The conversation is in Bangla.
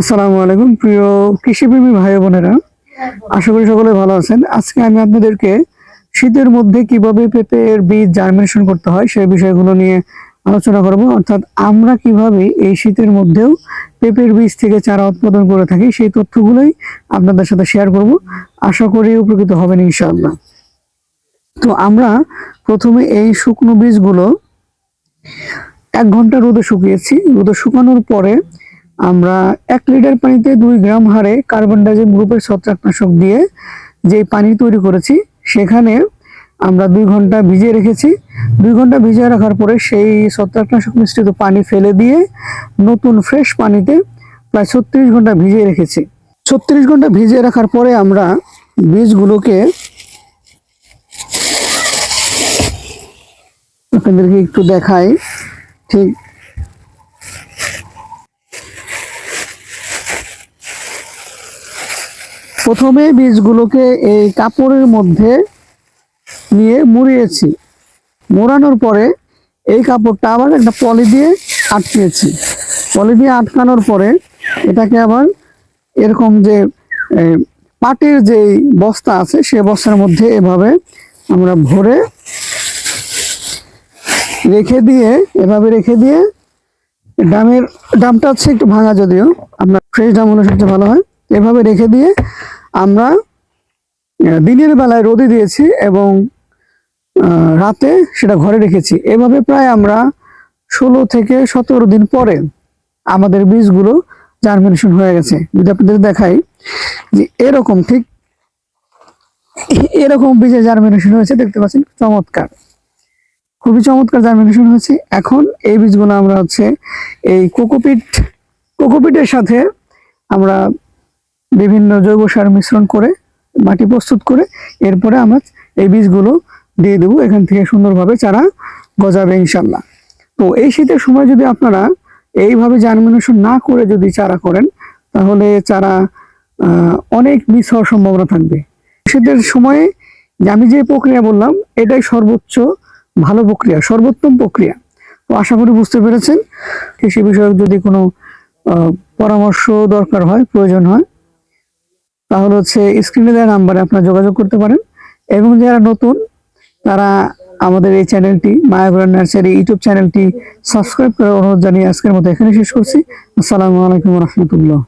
আসসালামু আলাইকুম। প্রিয় কৃষিপ্রেমী ভাই বোনেরা, আশা করি সকলে ভালো আছেন। আজকে আমি আপনাদেরকে শীতের মধ্যে কীভাবে পেঁপের বীজ জার্মিনেশন করতে হয় সেই বিষয়গুলো নিয়ে আলোচনা করব। অর্থাৎ আমরা কীভাবে এই শীতের মধ্যেও পেঁপের বীজ থেকে চারা উৎপাদন করে থাকি সেই তথ্যগুলোই আপনাদের সাথে শেয়ার করব। আশা করি উপকৃত হবেন ইনশাআল্লাহ। তো আমরা প্রথমে এই শুকনো বীজগুলো এক ঘণ্টা রোদে শুকিয়েছি। রোদে শুকানোর পরে আমরা এক লিটার পানিতে দুই গ্রাম হারে কার্বন ডাইজিম গ্রুপের ছত্রাকনাশক দিয়ে যে পানি তৈরি করেছি, সেখানে আমরা দুই ঘণ্টা ভিজিয়ে রেখেছি। দুই ঘণ্টা ভিজিয়ে রাখার পরে সেই ছত্রাকনাশক মিশ্রিত পানি ফেলে দিয়ে নতুন ফ্রেশ পানিতে প্রায় ছত্রিশ ঘণ্টা ভিজিয়ে রেখেছি। ছত্রিশ ঘণ্টা ভিজিয়ে রাখার পরে আমরা বীজগুলোকে আপনাদেরকে একটু দেখাই। ঠিক প্রথমে বীজগুলোকে এই কাপড়ের মধ্যে নিয়ে মুড়িয়েছি। মোড়ানোর পরে এই কাপড়টা আবার একটা পলি দিয়ে আটকিয়েছি পলি দিয়ে আটকানোর পরে এটাকে আবার এরকম যে পাটের যে বস্তা আছে, সে বস্তার মধ্যে এভাবে আমরা ভরে রেখে দিয়ে, এভাবে রেখে দিয়ে ডামের, ডামটা হচ্ছে একটু ভাঙা যদিও, আপনার ফ্রেশ ডাম হলে সবচেয়ে ভালো হয়। এভাবে রেখে দিয়ে আমরা দিনের বেলায় রোদে দিয়েছি এবং রাতে সেটা ঘরে রেখেছি। এভাবে প্রায় আমরা ষোলো থেকে সতেরো দিন পরে আমাদের বীজগুলো জার্মিনেশন হয়ে গেছে। যদি আপনাদের দেখাই যে এরকম ঠিক এরকম বীজে জার্মিনেশন হয়েছে, দেখতে পাচ্ছেন চমৎকার। খুবই চমৎকার জার্মিনেশন হয়েছে। এখন এই বীজগুলো আমরা হচ্ছে এই কোকোপিট, কোকোপিটের সাথে আমরা বিভিন্ন জৈব সার মিশ্রণ করে, মাটি প্রস্তুত করে, এরপরে আমরা এই বীজগুলো দিয়ে দেবো এখান থেকে সুন্দরভাবে চারা গজাবে ইনশাল্লাহ তো এই শীতের সময় যদি আপনারা এইভাবে জার্মিনেশন না করে যদি চারা করেন, তাহলে চারা অনেক মিস হওয়ার সম্ভাবনা থাকবে। শীতের সময়ে আমি যে প্রক্রিয়া বললাম, এটাই সর্বোচ্চ ভালো প্রক্রিয়া, সর্বোত্তম প্রক্রিয়া। তো আশা করি বুঝতে পেরেছেন। কৃষি বিষয়ক যদি কোনো পরামর্শ দরকার হয়, প্রয়োজন হয় তাহলে হচ্ছে স্ক্রিনে দেওয়া নাম্বারে আপনারা যোগাযোগ করতে পারেন। এবং যারা নতুন, তারা আমাদের এই চ্যানেলটি মায়াগুড়া নার্সারি ইউটিউব চ্যানেলটি সাবস্ক্রাইব করার অনুরোধ জানিয়ে আজকের মতো এখানে শেষ করছি। আসসালামু আলাইকুম রহমতুল্লাহ।